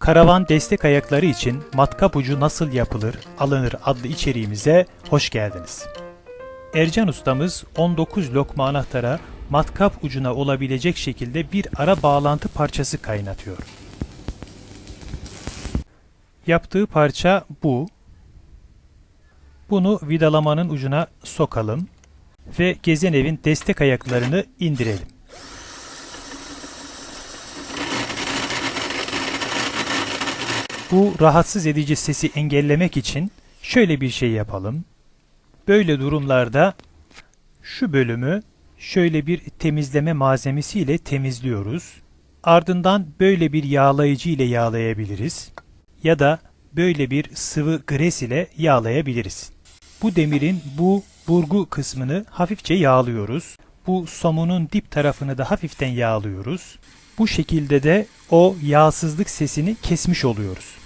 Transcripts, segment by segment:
Karavan destek ayakları için matkap ucu nasıl yapılır, alınır adlı içeriğimize hoş geldiniz. Ercan ustamız 19 lokma anahtara matkap ucuna olabilecek şekilde bir ara bağlantı parçası kaynatıyor. Yaptığı parça bu. Bunu vidalamanın ucuna sokalım ve gezen evin destek ayaklarını indirelim. Bu rahatsız edici sesi engellemek için şöyle bir şey yapalım. Böyle durumlarda şu bölümü şöyle bir temizleme malzemesi ile temizliyoruz. Ardından böyle bir yağlayıcı ile yağlayabiliriz. Ya da böyle bir sıvı gres ile yağlayabiliriz. Bu demirin bu burgu kısmını hafifçe yağlıyoruz. Bu somunun dip tarafını da hafiften yağlıyoruz. Bu şekilde de o yağsızlık sesini kesmiş oluyoruz.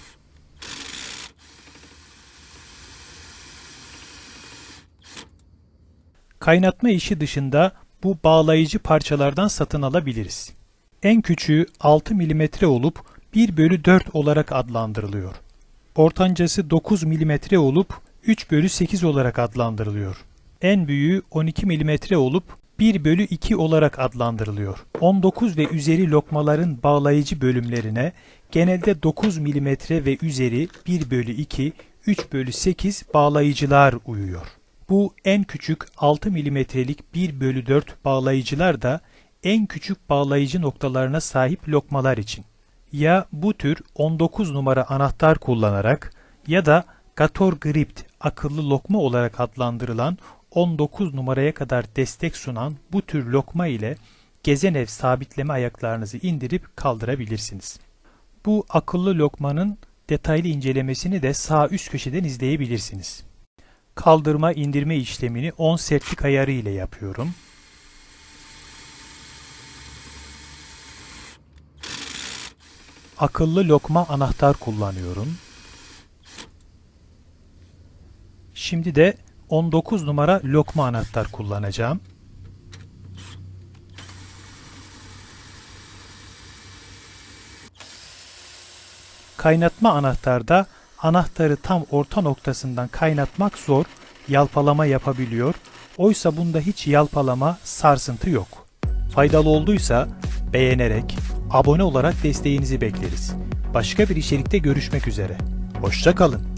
Kaynatma işi dışında bu bağlayıcı parçalardan satın alabiliriz. En küçüğü 6 mm olup 1 bölü 4 olarak adlandırılıyor. Ortancası 9 mm olup 3 bölü 8 olarak adlandırılıyor. En büyüğü 12 mm olup 1 bölü 2 olarak adlandırılıyor. 19 ve üzeri lokmaların bağlayıcı bölümlerine genelde 9 mm ve üzeri 1 bölü 2, 3 bölü 8 bağlayıcılar uyuyor. Bu en küçük 6 milimetrelik 1 bölü 4 bağlayıcılar da en küçük bağlayıcı noktalarına sahip lokmalar için. Ya bu tür 19 numara anahtar kullanarak ya da Gator Gript akıllı lokma olarak adlandırılan 19 numaraya kadar destek sunan bu tür lokma ile gezen ev sabitleme ayaklarınızı indirip kaldırabilirsiniz. Bu akıllı lokmanın detaylı incelemesini de sağ üst köşeden izleyebilirsiniz. Kaldırma indirme işlemini 10 sertlik ayarı ile yapıyorum. Akıllı lokma anahtar kullanıyorum. Şimdi de 19 numara lokma anahtar kullanacağım. Kaynatma anahtarda anahtarı tam orta noktasından kaynatmak zor, yalpalama yapabiliyor. Oysa bunda hiç yalpalama, sarsıntı yok. Faydalı olduysa beğenerek, abone olarak desteğinizi bekleriz. Başka bir içerikte görüşmek üzere. Hoşça kalın.